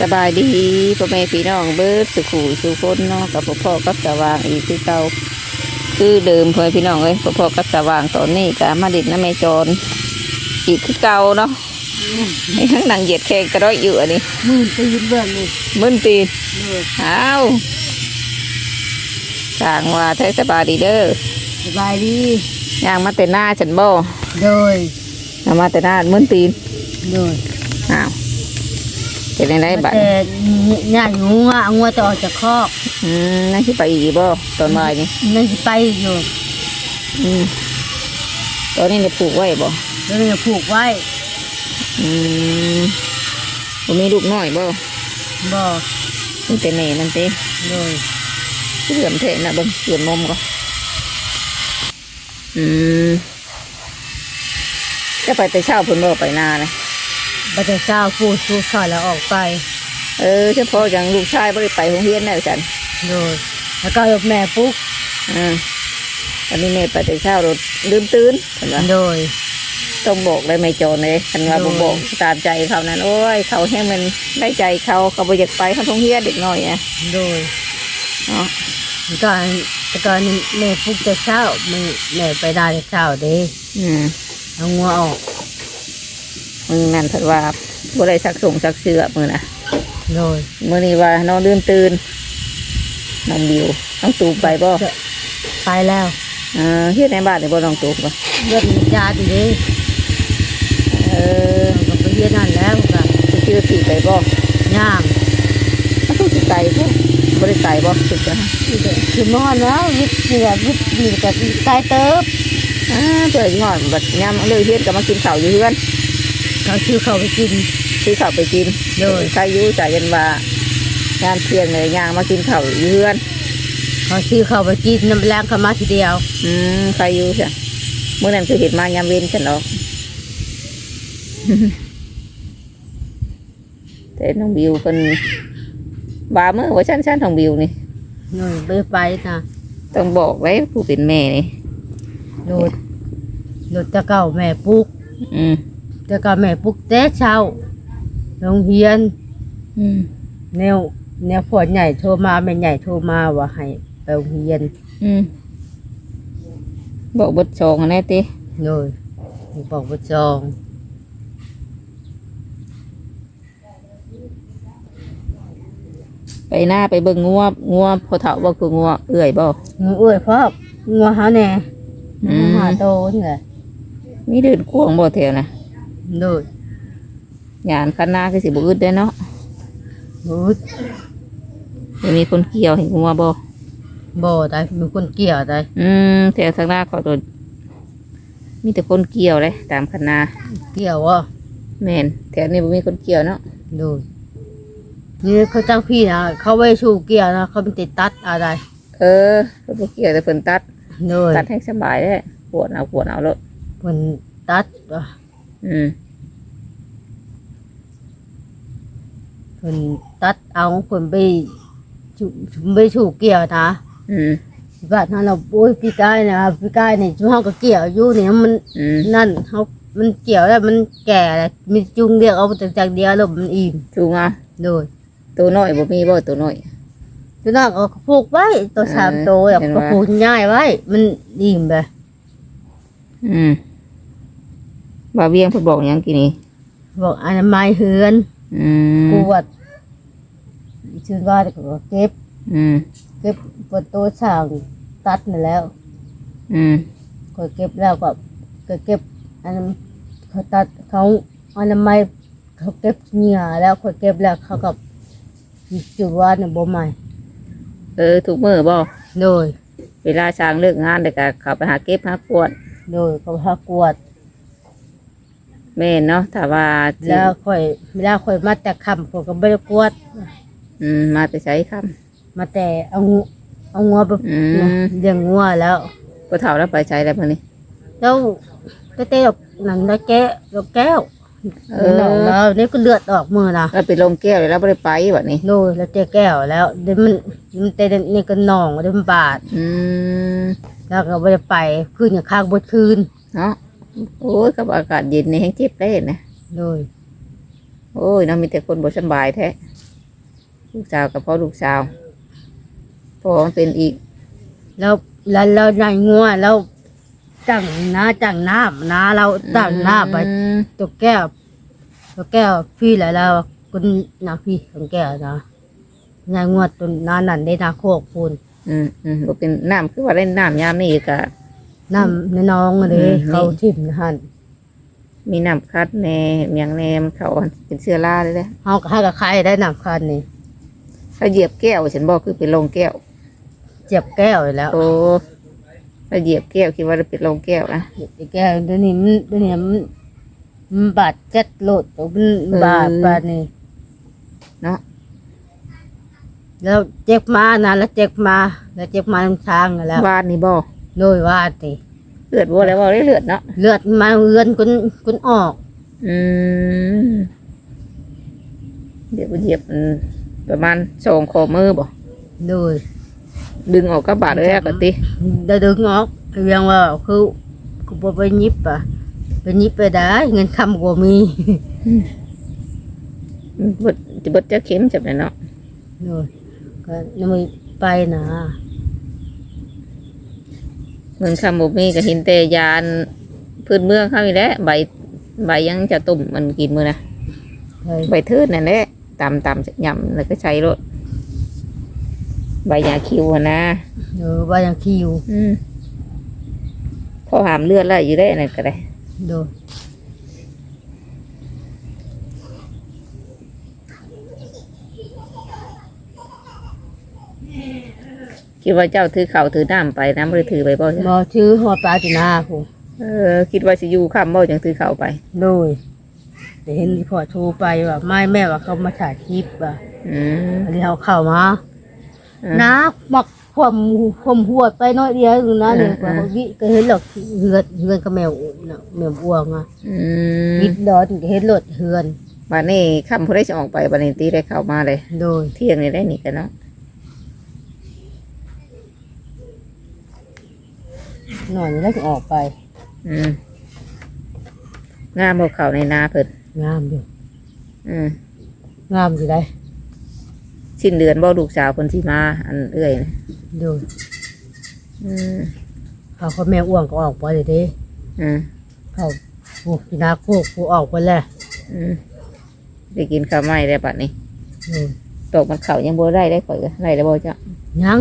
สบายดีพ่อแม่พี่น้องเบิร์ดสุขูสุคนเนาะกับพ่อพ่อกับสว่างอีกคือเก่าคือเดิมพ่อแม่พี่น้องเอ้ยพ่อพ่อกับสว่างตอนนี้ก็มาดิดน้ำแม่จรอีกคือเก่าเนาะนี่ทั้งนางเหยียดแขงกระด้อยอยู่อันนี้มือตีนเบื้องนี่มึนตีนเลยอ้าวต่างว่าแท้สบายดีเด้อสบายดีย่างมาแต่หน้าฉันบ่โดยเอามาแต่หน้ามึนตีนโดยอ้าว เป็นยังไงบัดแต่ย่าอยู่งัวงัวจะออกจากคอกอืมนั่นคือไปอีกบ่ตอนบ่ายนี่นั่นสิไปอยู่อืมตอนนี้จะปลูกไว้บ่แล้วจะผูกไว้อืมผมมีลูกน้อยบ่บ่มันเป็นแม่มันเต้โดยเหลื่อมเทะนะเบิ่งเหลื่อมนมก็อืมจะไปแต่เช้าเพิ่นบ่ไปนานะ พระเจ้าผู้ชูสอนแล้วออกไปเออเฉพาะอย่างลูกชายบ่ได้ไปโรงเรียนแล้วจันโดยแล้วก็ยกแม่ปุ๊กอืมอันนี้แม่ไปแต่เช้ารถลืมตื่นเห็นว่าโดย ต้องบอกเลยไม่โจรเลยคันว่าบ่โดยบอกตามใจเขานั้นโอ้ยเขาให้มันได้ใจเขาเขาบ่อยากไปเขาโรงเรียนเด็กน้อยอะโดยเนาะแล้วก็แล้วก็แม่ปุ๊กจะเช้ามันแม่ไปได้แต่เช้าเด้อืมเอางัวออก มือนั่นเพิ่นว่าบ่ได้สักส่งสักเสื้อมือน่ะโดยมื้อนี้ว่าน้องลืมตื่นน้องบิวน้องตูบไปบ่จะไปแล้วเออเฮ็ดในบ้านนี่บ่น้องตูบบ่เลือดยาดีเด้เออเราก็ไปเรียนนั่นแล้วก็สิชื่อที่ไปบ่ย่างมันต้องสิไกลบ่บ่ได้ไกลบ่สุดจ้ะคือนอนแล้ววิทย์เหนือวิทย์ดีกับใต้เติบอ่าเพิ่นงอนบัดยามเลยเฮ็ดก็มากินข้าวอยู่เฮือน เขาชื่อเขาไปกิน ซื้อข้าวไปกินโดย ใครอยู่จ่ายยันว่ายามเที่ยงเลยย่างมากินข้าวอยู่เฮือน เขาชื่อเขาไปกินน้ำแรงเขามาทีเดียวอืมใครอยู่ใช่เมื่อนั้นคือเห็นมายามเว้นฉันหรอก แต่น้องบิวเป็นบาเมื่อว่าชั้นชั้นของบิวนี่หน่อยไปไปนะต้องบอกไว้ผู้เป็นแม่นี่ โดดโดดจะเก่าแม่ปลุกอืม จะเก่าแม่ปลุกแต่เช้าโรงเรียน อืมแนวแนวพ่อใหญ่โทรมาแม่ใหญ่โทรมาว่าให้ไปโรงเรียนอืมบอกบทชองอันนี้ติโดยบอกว่าจองไปหน้าไปเบิ่งงัวงัวพอเฒ่าบ่คืองัวเอื่อยบ่งูเอ้ยพ่องัวหาแน่อืมงูหาโตนี่แหละมีเดินกวางบ่แถวนะ โดยยานคันหน้าคือสิบ่อึดได้เนาะบูดจะมีคนเกี่ยวเห็นงัวบ่บ่ได้มีคนเกี่ยวได้อืมแถวทางหน้าเขาโดนมีแต่คนเกี่ยวเลยตามคันนาเกี่ยวว่ะแม่นแถวนี้บ่มีคนเกี่ยวเนาะดูนี่เขาจ้างพี่นะเขาไว้ชูเกียร์นะเขาเป็นติดตัดอะไร เออเพิ่นบ่เกี่ยวแต่เพิ่นตัดโดยตัดให้สบายได้ปวดเอาปวดเอาแล้วเป็นตัดว่ะ อืมเป็นตัดเอาเป็นไปชูไปชูเกียร์นะอืมบ้านนั้นเราโอ้ยพี่กายนะพี่กายนี่ช่วงก็เกี่ยวอยู่เนี่ยมันอืมนั่นเขามันเกี่ยวแล้วมันแก่แล้วมีจุงเรียกเอาจากจากเดียวแล้วมันอิ่มจูงเอาโดยตัวน้อยบ่มีบ่ตัวน้อย ตัวนั้นก็ผูกไว้ตัวสามเออตัวแบบเห็นก็ว่าผูกง่ายไว้ มันอิ่มไปอืม บ่าวเวียงเพิ่นบอกหยังกี่นี่บอกอนามัยเฮือนอืมกวดชื่อว่าก็เก็บ อืมเก็บประตูช่างตัดนั่นแล้วอืมก็เก็บแล้วก็ก็เก็บอันนั้นเขาตัดเขาอนามัยเขาเก็บเหงื่อแล้วเขาเก็บแล้วเขากับจุดว่าเนี่ยบ่ใหม่เออทุกมื้อบ่โดย เวลาช้างเลิกงานแล้วก็เข้าไปหาเก็บหากวดโดยเขาพากวด แม่นเนาะถ้าว่าสิแล้วค่อยเวลาค่อยมาแต่คำผมก็ไม่ได้กวด อืมมาแต่ใช้คำ มาแต่เอางูเอางัวไปอืม เลี้ยงงัวแล้วก็เฒ่าแล้วไปใช้แล้วมื้อนี้แล้วก็เตะดอกหนังได้แก้ดอกแก้วเออ หนังแล้วนี่ก็เลือดออกมือนะแล้วไปลงแก้วแล้วบ่ได้ไปบัดนี้โดยแล้วเตะแก้วแล้วเดี๋ยวมันมันเตะนี่ก็หนองเดี๋ยวมันบาดอืมแล้วก็ไม่ได้ไปคืนอย่างข้างบดคืนเนาะ โอ้ยกับอากาศเย็นนี่แห้งเจ็บได้นะโดยโอ้ยเนาะมีแต่คนบ่สำบายแท้ลูกสาวกับพ่อลูกสาวพ่อมันเป็นอีก แล้วแล้วแล้วนายงัวแล้วจังน้าจังน้ำน้าเราจังน้าไปอืมตัวแก้วตัวแก้วพี่แล้วแล้วคุณนาพี่ของแก้วนะนายงวดตัวน้านั่นได้นาโคกปูนอืมอืมบ่เป็นน้ำคือว่าเล่นน้ำยามนี่ก็ น้ำในน้องเลอืยมเขาทิ่มหันมีน้ำคัดแหน่เมียงแหนมเขาเป็นเสื้อราเลยแหละเขาก็ให้กับใครได้น้ำคันนี่ถ้าเหยียบแก้วฉันบอกคือเป็นลงแก้วเจ็บแก้วอยู่แล้ว โอ้ถ้าเหยียบแก้วคิดว่าจะเป็นลงแก้วนะไอ้แก้วเดี๋ยวนี้มันเดี๋ยวนี้มันมันบาดเจ็ดโลดตัวมันบาดบาดนี่เนาะแล้วเจ็บมานะแล้วเจ็บมา แล้วเจ็บมาทั้งช้างแล้ววาดนี่บ่ โดยว่าติเลือดบ่แล้วบ่ได้เลือดเนาะเลือดมาเลือนกุนกุนออก อืมเดี๋ยวเหยียบมันประมาณสองข้อมือบ่โดยดึงออกก็บาดเลยอะกติได้ดึงออกเรียงว่าคือคือบ่ไปยิบอะไปยิบไปได้เงินคำก็มีบดจะบดจะเข็มจับเลยเนาะโดยก็ยังไม่ไปนะ เมืองคำบุมีก็เห็นแต่ยานพื้นเมืองเขาอีแหล้วใบใบยังจะตุ่มมันกินมือนะไปใบทืดนั่นแหละตำตำยำแล้วก็ใช้รถใบยาคิวอะนะเออว่ายังคิวอืมพอหามเลือดแล้วอยู่ได้นั่นก็ได้โด คิดว่าเจ้าถือเข่าวถือน้ำไปน้ำหรือถือไปบ่บ่ชื่อหัวปลาจินาผู้เออคิดว่าสิอยู่ข้ามบ่จังถือเข่าวไป โดยแต่เห็นพอโทรไปว่าไม่แม่ว่าเขามาถ่ายคลิปอะอืมอันนี้เขาเข้ามาเออ นะบักผมผมหัวดไปน้อยเดียวนึงนะเนี่ยเออว่าวิก็เห็นหรอกเฮือนเฮือนกับแมวน่ะแมวอ้วงอะอืมวิดดอนก็เห็นรถเฮือน บัดนี้คำผู้ได้จะออกไปบัดนี้ตีได้เข้ามาเลย โดยเที่ยงนี่ได้นี่กันเนาะ หน่อยแล้วจะออกไป อืมงามบ่เขาในนาเพิ่นงามอยู่อืมงามอยู่ได้สิ้นเดือนบ่ลูกสาวเพิ่นสิมา อันเอื้อยนะโดยอืมเขาก็แมวอ้วงก็ออกไปเลยเด้อืมเขาผูกนาโคกผูออกไปแล้วอืมได้กินข้าวไหม้ได้วบัดนี้โดยตกมันเขายังบ่ได้ได้ข่อยก็ได้แล้วบ่จ้ะยัง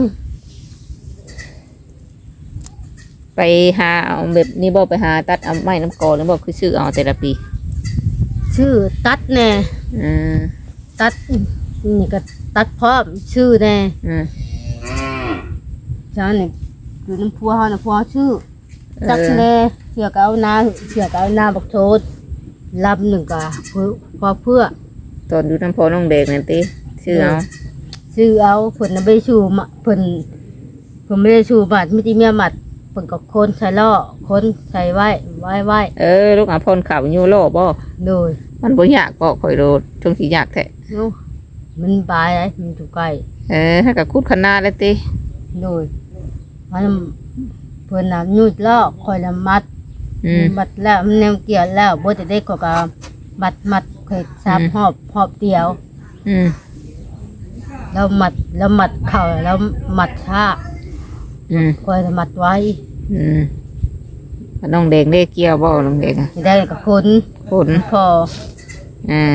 ไปหาเอาแบบนี้บ่ไปหาตัดเอาไม้น้ำกอแล้วบ่คือซื้อเอาแต่ละปีชื่อตัดแน่อืมตัดนี่ก็ตัดพร้อมชื่อแน่อืมจ้านี่คือน้ำพัวเขาน้ำพัวชื่อเอตักอแน่เสือกเอาหน้าเสือกเอาหน้าบักโทษลำหนึ่งกะเพื่อพอเพื่อตอนอยู่น้ำพอน้องเด็กนั่นติซื้อเอาซื้อเอาเพิ่นน่ะไม่ได้ชูมาเพิ่นเพิ่นไม่ได้ชูบัตรไม่ได้เมียหมัดเพิ่นก็คนใส่ล่อคนใส่ไว้ไว้ไว้เออลูกอาพรข่าวอยู่โลบ่โดยมันบ่ยากบ่ข่อยโดดจงสิยากแท้เนาะมันบายไอ้มันถูกใกล้เออถ้ากับคุดขนาดเลยติโดยมันเพิ่นน่ะยุดล่อคอยละมัดอืมมัดแล้วมันแนวเกี่ยวแล้วบ่จะได้ก็ก็มัดมัดเคยซับอืมหอบหอบเดียว อืมแล้วมัดแล้วมัดเข่าแล้วมัดท่าอืมคอยละมัดไว้ อืมน้องเด็กได้เกี่ยวบ่น้องเด็กอะสิได้กับคนคนพออ่า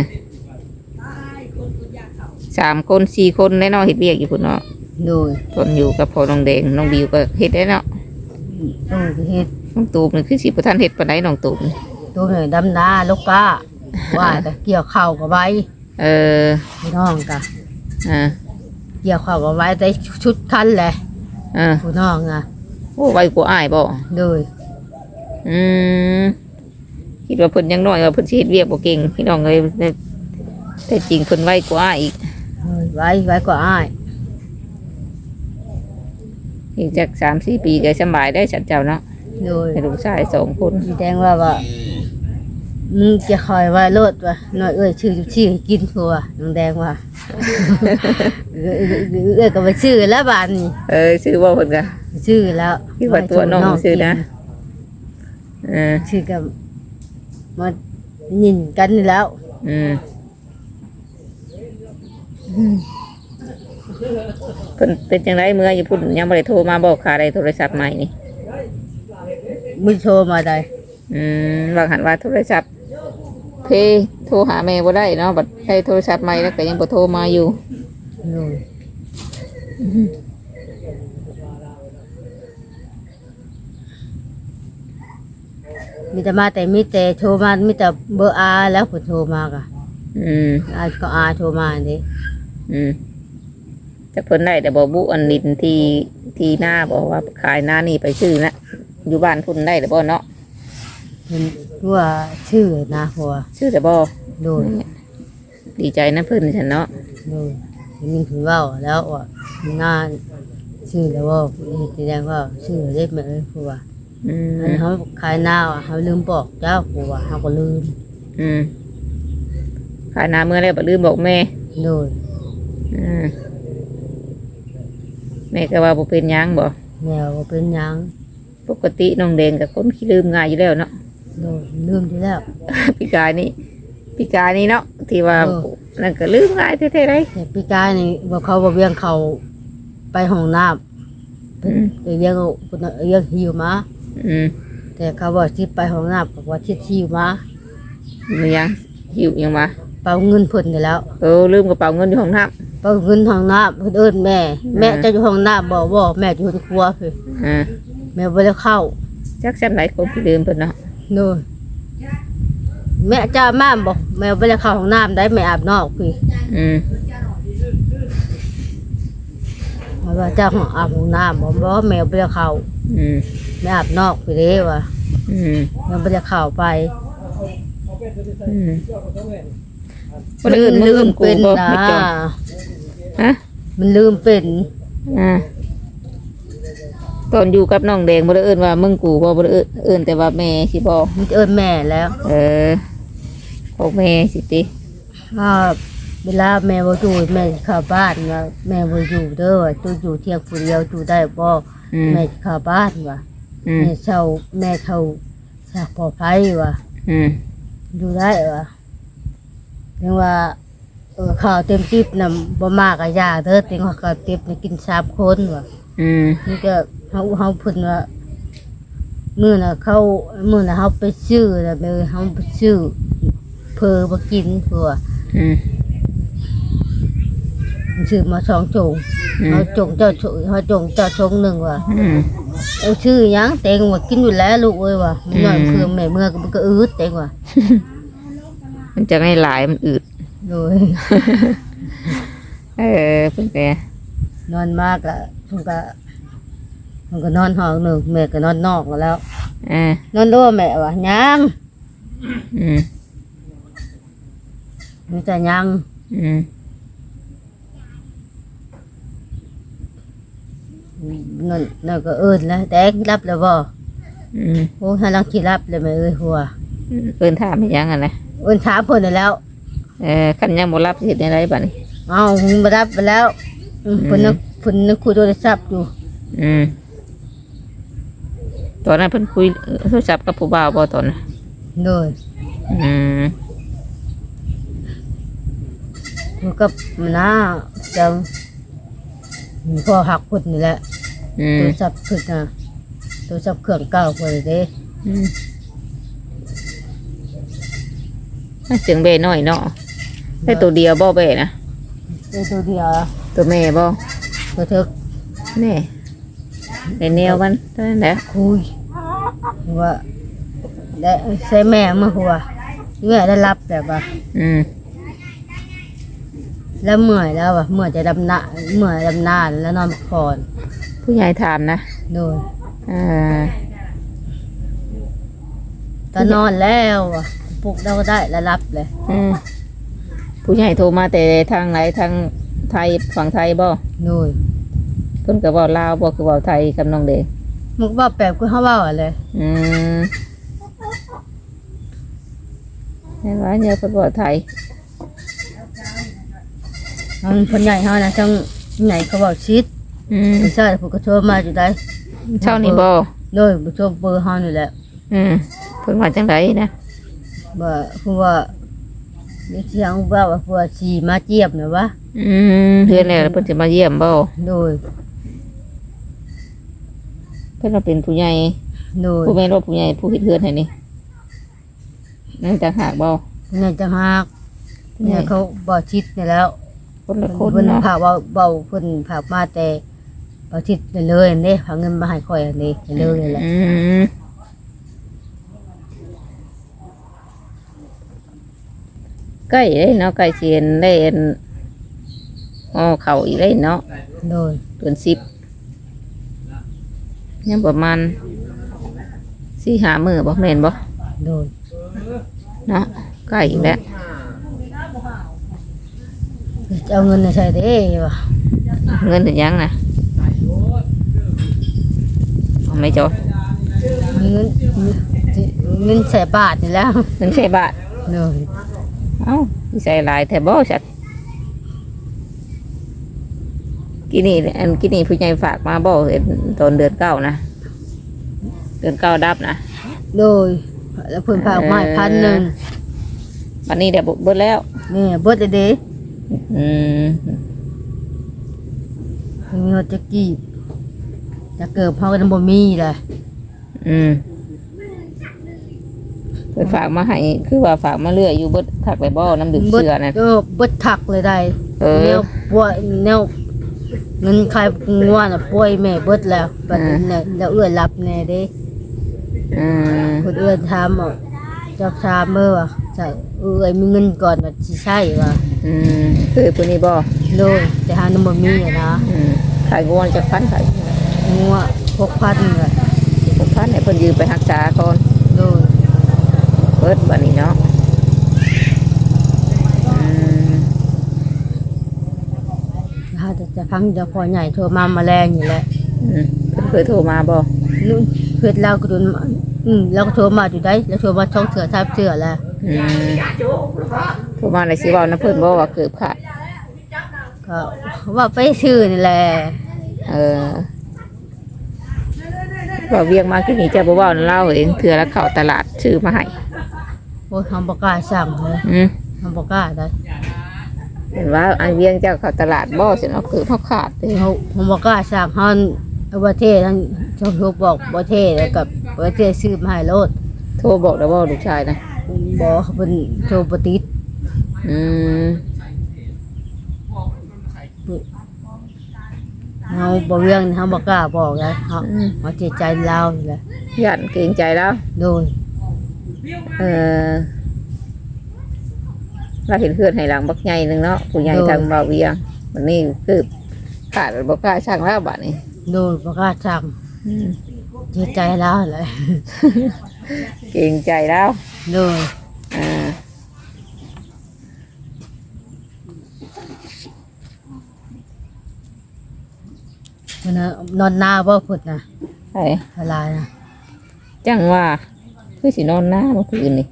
สามคนสี่คนแน่นอนเฮ็ดเวียกอยู่พุ่นเนาะโดยทนอยู่กับพ่อน้องแดงน้องบิวก็เฮ็ดได้เนาะโดยเฮ็ดน้องตูบนี่คือสิบ่ทันเฮ็ดปานใดน้องตูบนี่ตัวหน่อยดำนาลูกกาว่าแต่เกี่ยวเข่ากับไว้เออพี่น้องกะอ่าเกี่ยวเข่ากับไว้ได้ชุดคันแหละอ่าพี่น้องอะ โอ้ไวกว่าอ้ายบ่โดยอืมคิดว่าเพิ่นยังน้อยว่าเพิ่นสิเฮ็ดเวียกบ่เก่งพี่น้องเอ้ยแต่แต่จริงเพิ่นไวกว่าอ้ายอีกโดยไว้ไว้ก็อ้ายอีกจัก3-4ปีก็สำบายได้ฉันเจ้าเนาะโดย ให้ลูกชายสองคน แสดงว่าว่า มึงจะคอยไว้โลดว่ะน้อยเอ้ยชื่อชื่อให้กินทัวน้องแดงว่าเอ้ยเอ้ยเอ้ยเอ้ยก็ไปชื่อแล้วบานนี้เออชื่อว่าเพิ่นก็ชื่อแล้วคิดว่าตัวน้องชื่อนะเออชื่อกับมายินกันนี่แล้ว อืมเพิ่นเป็นจังไดเมื่ออยู่พุ่นยังบ่ได้โทรมาบอกค่าได้โทรศัพท์ใหม่นี่มึงโทรมาได้อืมบางหันว่าโทรศัพท์ เพโทรหาแม่บ่ได้เนาะบัดให้โทรศัพท์ใหม่แล้วก็ยังบ่โทรมาอยู่โดยมีแต่มาแต่มีแต่โทรมามีแต่เบอร์อาแล้วผมโทรมากะอืมอาก็อาโทรมาดิอืมแต่เพิ่นได้แต่บ่บุอันลินที่ที่หน้าบอกว่าขายหน้านี่ไปชื่อนะอยู่บ้านพุ่นได้แต่บ่เนาะ เห็นว่าชื่อนะหัวชื่อแต่บ่โดยดีใจนะเพิ่นฉันเนาะโดยนี่คือว่าแล้วว่างานชื่อแล้วว่าแสดงว่าชื่อเล็กไหมเอ้ยผัวอืมอันเขาขายหน้าอะเขาลืมบอกเจ้าผัวเขาก็ลืมอืมขายหน้าเมื่อแล้วบ่ลืมบอกแม่โดยอืมแม่ก็ว่าบ่เป็นหยังบ่แมวก็เป็นหยังปกติน้องแดงกับคนขี้ลืมง่ายอยู่แล้วเนาะโดย ลืมที่แล้วพี่กายนี่พี่กายนี่เนาะที่ว่าเออ นั่นก็ลืมง่ายแท้ๆเลย แต่พี่กายนี่บอกเขาบอกเวียงเขาไปห้องน้อืมำไปเรียกคนเรียกหิวมา อืมแต่เขาบอกที่ไปห้องน้ำบอกว่าที่หิวมามันยังหิวยังมาเป่าเงินเพิ่นไปแล้วเออลืมกระเป๋าเงินที่ห้องน้เป่าเงินห้องน้ำเพิ่นเอิ้นแม่ แม่จะอยู่ห้องน้ำบอกบอกแม่อยู่ในครัวเพิ่นำอ่าแม่บ่ได้เข้าจักแซ่บไหนคนที่ลืมเพิ่นเนาะ โน่น แม่จ้าม่ามบอกแม่บ่ได้เข้าห้องน้ำได้แม่อาบนอกพี่อืมเพราะว่าเจ้าห้องอาบห้องน้ำบอกว่าแม่บ่ได้เข้าอืมแม่อาบนอกไปเด้ว่ะอืมแม่บ่ได้เข้าไปอืมคนอื่นมึงลืลืมมกูเป็นบ่นะไม่จมฮะมันลืมเป็นอ่าตอนอยู่กับน้องแดงบ่ได้เอิ้นว่ามึงกูบ่บ่ได้เอิ้นเอิ้นแต่ว่าแม่สิบ่มันเอิ้นแม่แล้ว เออ ของแม่สิติถ้าเวลาแม่บ่อยู่แม่สิเข้าบ้านว่าแม่บ่อยู่เด้อตูอยู่เที่ยงผู้เดียวอยู่ได้บ่อืมแม่สิเข้าบ้านว่ะอืมแม่เช่าแม่เขาสักปลอดภัยว่ะอืมอยู่ได้ว่ะเรียกว่าเออข้าวเต็มติ๊บน่ะบ่มากก็ยากเด้อติงว่าข้าวเต็มนี่กินสามคนว่ะอืมนี่ก็เฮาเฮาเพิ่นว่ามื้อน่ะเขามื้อน่ะเฮาไปซื้อแล้วแม่เฮาไปซื้อ เพอบ่กินเพิ่นว่าอืมซื้อมาสองจงอืมเฮาจงเจ้าชงเฮาจงเจ้าชงหนึงว่ะอืมเอาชื่อหยังเต็งว่ากินอยู่แล้วลูกเอ้ยว่ะมันน้อยอืมเพื่อแม่เมื่อก็มันก็อืดเต็งว่ะมันจะไม่หลายมันอืดโดยเออเพิ่นแกนอนมากอะมันก็มันก็นอนห้องหนึ่งแม่ก็นอนนอกแล้ว อ่านอนด้วยแม่วะยังอืม มีแต่ยังอืมนั่นนั่นก็เอิญแล้วแตงรับแล้วบ่อืมโอ้ถ้าลังคิดรับเลยแม่เอ้ยหัวเพิ่นถามให้ยังอะนะเอิญถามเพิ่นได้แล้ว เออคันยังบ่รับสิเฮ็ดได้บัดนี้ เอามึงมารับไปแล้วอืมเพิ่นนึกเพิ่นนึกคุยโทรศัพท์อยู่อืมตอนนั้นเพิ่นคุยโทรศัพท์กับผู้บ่าวบ่ตอนนั้นโดยอืม มันก็มันน่าจังพ่อหักเพิ่นนี่แหละอืโทมรศัพท์เพิ่นน่ะโทรศัพท์เครื่องเก่าเพิ่นเด้อืมเสียงเบน้อยเนาะได้ตัวเดียวบ่เบนะได้ตัวเดียวอะตัวแม่บ่ตัวเธอแน่ในแนวมันเท่านั้นแหละคุยว่าได้ใช้แม่มาหัวแม่ได้รับแบบว่า อืม แล้วเมื่อยแล้วอะเมื่อยจะดำหน้าเมื่อยดำหน้าแล้วนอนพักผ่อนผู้ใหญ่ถามนะโดยอ่าตอนนอนแล้วอะปลุกเราก็ได้แล้วรับเลยอืมผู้ใหญ่โทรมาแต่ทางไหนทางไทยฝั่งไทยบ่โดยเพิ่นก็เว้าลาวบ่คือเว้าไทยกับน้องเดงมันก็ว่าแปลกคือเขาว่าอะไรอืมเห็นว่าเนี่ยเพิ่นเว้าไทย มันคนใหญ่เขานะจังใหญ่เขาบอกชิดอืมไม่ใช่ผมก็โทรมาอยู่ได้เช้านี้บ่โดยผมโทรเบอร์เขานี่แหละอืมเพิ่นว่าจังไดนะว่าคือว่านี่เสียงว่าว่าผัวสีมาเจียบนะวะอืมเพื่อนแล้วเพิ่นจะมาเยี่ยมบ่โดยเพิ่นว่าเป็นผู้ใหญ่โดยผู้แม่นว่าผู้ใหญ่ผู้เฮ็ดเฮือนให้นี่นั่นต่างหากบ่เนี่ยจะหักเนี่ยเขาบ่ชิดนี่แล้ว คนละคนเพิ่นเนาะพาเว้าเบาเพิ่นพามาแต่บ่ชิดนี่เลยเด้พาเงินมาให้ข่อยอันนี้เลยเลยแหละอืมใกล้เลยเนาะใกล้เสียนได้อันอ๋อเข้าอีกเลยเนาะโดยเดือนสิบยังประมาณสี่หามือบ่แม่นบ่โดยเนาะใกล้อีกแล้ว จะเอาเงินน่ะใส่เด้วะเงินถึงยังนะเอาไม่จอมีเงินเงินใส่บาทนี่แล้วเงินใส่บาทโดยเอ้าสิใส่หลายแต่บ่ชัดกินนี่อันกินนี่ผู้ใหญ่ฝากมาบ่เห็นตอนเดือนเก้านะเดือนเก้าดับนะโดยแล้วเพิ่นพามาให้พันหนึ่งวันนี้เดี๋ยวเบิดแล้วนี่เบิดเลยเด้ อืมมีฮอจะกีบจะเกิดเฮาก็บ่มีแหละอืมเพิ่นฝากมาให้คือว่าฝากมาเรื่อยอยู่เบิดถักไปบ่น้ำดื่มเสือนะเออเบิดทักเลยได้เอแนอวป่วยแนวเงินขายงัวน่ะป่วยแม่เบิดแล้วบัดนี้เนี่ยแล้วเอื้อรับแน่เด้อืมคนเอื้อถามว่าเจ้าถามเมื่อว่าใช่เอ้ยมีเงินก่อนว่าสิใช่ว่า อืมคือผู้นี้บ่โดยแต่หานํบ่มีอะนะอืมขายงวนจากพันขายงัว6,000เลยหกพันให้เพิ่นยืมไปรักษาก่อนโดยเบิดบัดนี้เนาะอืมถ้าจะจะพังจะพอใหญ่โทรมาแมลงอยู่แล้วอืมเพิ่นเคยโทรมาบ่นู่นเพื่อนเราก็โดนอืมเราก็โทรมาอยู่ได้แล้วโทรมาช่องเสือทับเสือแล้วอืมโทร มาเลยสิเว้านํเพิ่นบ่ว่าเกือบขาดก็ว่าไปชื่อนี่แหละเออว่าเวียงมากินนี่จะบ่เว้านํเล่าเองเถื่อละเข้าตลาดซื้อมาให้โอ้ยทำประกล้าสั่งเลยอืมทำประกล้าได้เห็นว่าอันเวียงเจ้าเข้าตลาดบ่สิเนาะคือเฮาขาดเด้เขาทำประกล้าสั่งฮันเอาประเทศทั้งช่องโทรบอกประเทศแล้วกับประเทศซื้อมาให้โลดโทรบอกแล้วบ่ลูกชายนะบอกเขาเป็นโทรปฏิด อืมเขาบอกเรื่องเขาบอกกล้าบอกเลยเขาเขาเจใจเราอยู่แล้วยันเกรงใจแล้ว โดยเออเราเห็นเพื่อนให้หลังบักใหญ่หนึ่งเนาะผู้ใหญ่ทางเบาเวียงวันนี้คือขาดบอกกล้าช่างแล้วบัดนี้โดยประกล้าสั่งอืมเจใจเราเลยเกรงใจแล้วโดย อ่า มั นน่ะนอนหน้าบ่พุดนะไอ้ทลายนะจังว่าคือสินอนหน้าเมื่อคืนนี่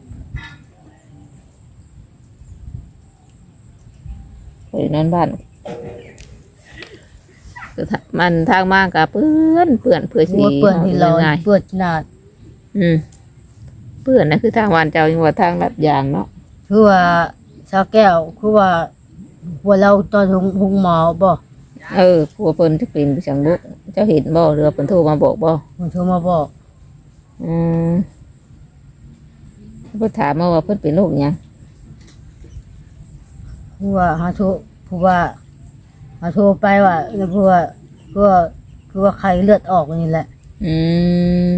ไปนอนบ้านคือถ้ามันทางมากกับเปื้อนเปื้อนเพื่อสีหัวเปื่อนที่ลอยง่ายเปื่อนขนาดๆอืมเปื้อนนะคือทางวานเจ้ายังว่าทางลัดยางเนาะคือว่าสาวแก้วคือว่าหัวเราตอนหงหงหมอบ่ เออผัวเพิ่นจะเป็นผู้ชังบุกเจ้าเห็นบ่หรือว่าเพิ่นโทรมาบอกบ่ผมโทรมาบอกอืมเพิ่นถามมาว่าเพิ่นเป็นโรคหยังคือว่าหาโทรคือว่าหาโทรไปว่าคือว่าคือว่าคือว่าไข้เลือดออกนี่แหละ อืม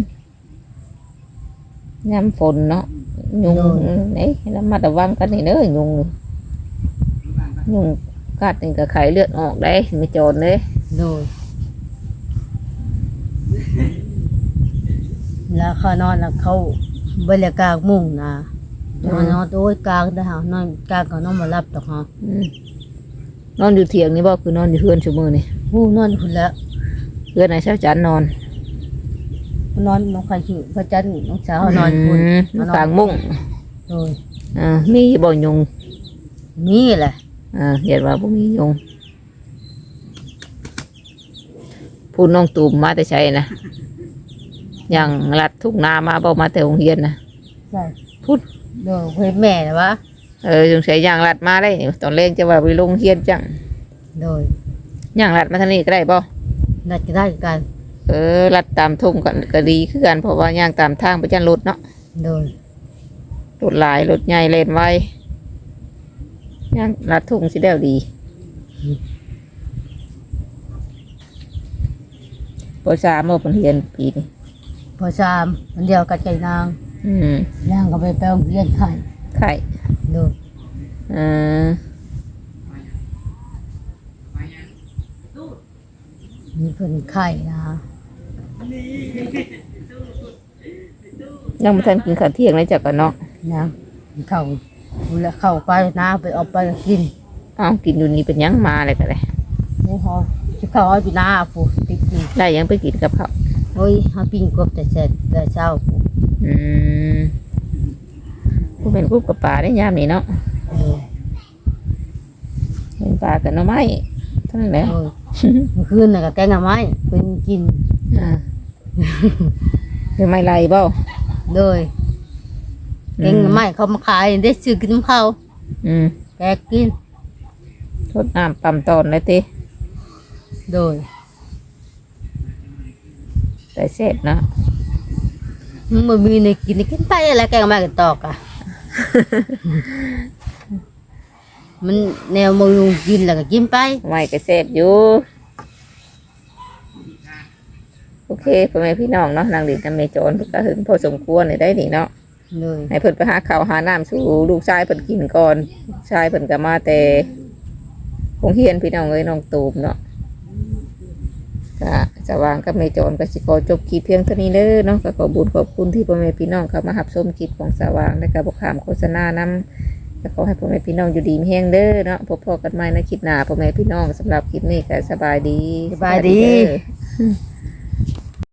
ยามฝนเนาะยุงโดนนี่ระมัดระวังกันนี่เด้อยุงนี่ยุง กัดนี่ก็ไข้เลือดออกได้ไม่โจรเลยโดยแล้วเขานอนแล้วเขาบริกลางมุ้งนะนอนนอนโอ้ยกลางได้หานอนกลางก็นอนมารับดอกฮะอืมนอนอยู่เถียงนี่บ่คือนอนอยู่เพื่อนชั่วมือนี่ผู้นอนคุณแล้วเพื่อนไหนเช้าจันนอน นอนน้องใครชื่อพระจันทร์น้องสาวนอนคุณมมานอนกลางมุ้งโดยอ่ามีบ่ยุงนี่แหละ อ่าเห็นว่าบ่มียุงพูดน้องตูมมาแต่ใช่นะอย่างลัดทุ่งนามาบอกมาแต่โรงเรียนนะใช่พูดโดยเพื่อนแม่นะวะเออสงสัยย่างลัดมาได้นี่ตอนแรกจะว่าไปลงเฮียนจังโดยย่างลัดมาทางนี้ก็ได้บ่นัดก็ได้กัน เออลัดตามทุ่งกันก็ดีคือกันเพราะว่าย่างตามทางไปจันรถเนาะโดยรถหลายรถใหญ่เล่นไว ย่างลัดทุ่งสิเดียวดีปสามโมเพิ่นเฮียนปีนี้พอสามมันเดียวกับใจนางอืมนางก็ไปแปลงเรียนไข่ไข่โดยเออมีเพิ่นไข่นะยังไม่ทันกินข้าวเที่ยงเลยจ้ะกันเนาะนะเข้า แล้วเข้าไปนะไปเอาไปกินเอากินอยู่นี่เป็นหยังมาอะไรกันเลยนี่พอจะเข้าเอาอยู่หน้าปู่ติดนี่ได้ยังไปกินกับเขาวโอ้ยหาปิ้งกบแต่เสร็จแต่เช้าปู่อืมผู้เป็นกุ๊บกับปลาได้ยามนี้เนาะเออเป็นปลากับหน่อไม้เท่านั้นแหละโอ้ยเมื่อคืนน่ะก็แกงหน่อไม้เพิ่นกินอ่าเป็นไม้ไรเบ้าโดย แกงหน่อไม้เขามาขายได้ซื้อกินของเขาอืมแกกินทดน้ำปั๊มตอนเลยติโดยแต่เสร็จเนาะมันมีในกินกินไปอะไรแกงหน่อไม้กันตอกอะ มันแนวมือกินแล้วก็กินไปไม่ก็เสพอยู่โอเคพ่อแม่พี่น้องเนาะนางดินกับเมโจรเพิ่นก็ถึงพอสมควรเลยได้นี่เนาะ เลยให้เพิ่นไปหาข้าวหาน้ำสู่ลูกชายเพิ่นกินก่อนลูกชายเพิ่นก็มาแต่คงเฮียนพี่น้องเอ้ยน้องตูมเนาะก็สว่างกับเมโจรก็สิขอจบคลิปเพียงเท่านี้เด้อเนาะก็ขอบุญขอบคุณที่พ่อแม่พี่น้องเข้ามาหับชมคลิปของสว่างและก็บ่ขามโฆษณานำก็ขอให้พ่อแม่พี่น้องอยู่ดีมีแห้งเด้อเนาะพบพอกันใหม่ในคลิปหน้าพ่อแม่พี่น้องสำหรับคลิปนี้ก็สบายดี สบายดีสวัสเด้อ